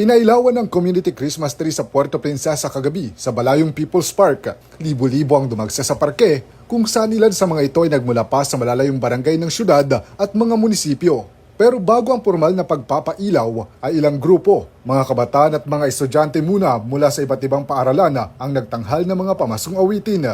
Pinailawan ng community Christmas tree sa Puerto Princesa kagabi sa Balayong People's Park. Libo-libo ang dumagsa sa parke kung saan ilan sa mga ito ay nagmula pa sa malalayong barangay ng syudad at mga munisipyo. Pero bago ang formal na pagpapailaw ay ilang grupo, mga kabataan at mga estudyante muna mula sa iba't ibang paaralan ang nagtanghal ng mga pamasong awitin.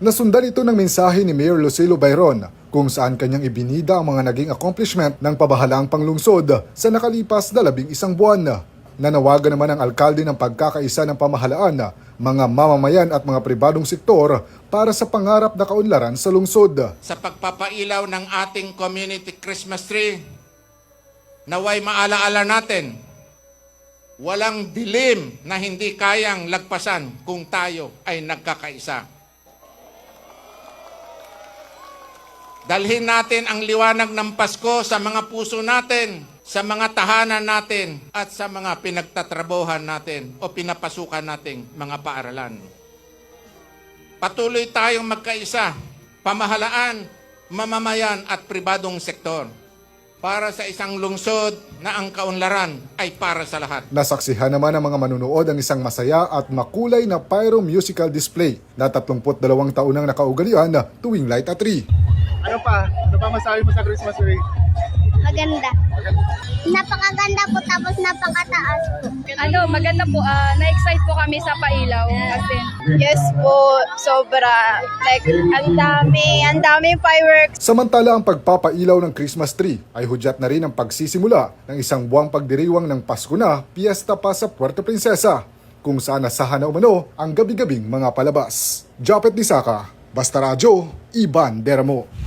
Nasundan ito ng mensahe ni Mayor Lucilo Bayron kung saan kanyang ibinida ang mga naging accomplishment ng pabahalaang panglungsod sa nakalipas na labing isang buwan. Nanawagan naman ang alkalde ng pagkakaisa ng pamahalaan, mga mamamayan at mga pribadong sektor para sa pangarap na kaunlaran sa lungsod. sa pagpapailaw ng ating community Christmas tree. Naway maalaala natin, walang dilim na hindi kayang lagpasan kung tayo ay nagkakaisa. Dalhin natin ang liwanag ng Pasko sa mga puso natin, sa mga tahanan natin, at sa mga pinagtatrabuhan natin o pinapasukan nating mga paaralan. Patuloy tayong magkaisa, pamahalaan, mamamayan at pribadong sektor para sa isang lungsod na ang kaunlaran ay para sa lahat. Nasaksihan naman ng mga manunood ang isang masaya at makulay na pyro musical display na 32 taon nang nakaugalian tuwing light at tree. Ano pa? Ano pa masabi mo sa Christmas tree? Maganda. Napakaganda po tapos napakataas po. Ano, maganda po. ah, na-excite po kami sa pailaw. Kasi Yes po, sobra. Like, ang dami, ang dami fireworks. Samantala ang pagpapailaw ng Christmas tree ay hudyat na rin ang pagsisimula ng isang buwang pagdiriwang ng Pasko na piyesta pa sa Puerto Princesa kung saan nasahan na umano ang gabi-gabing mga palabas. Japet Nisaka, Basta Radyo, Iban Dermo.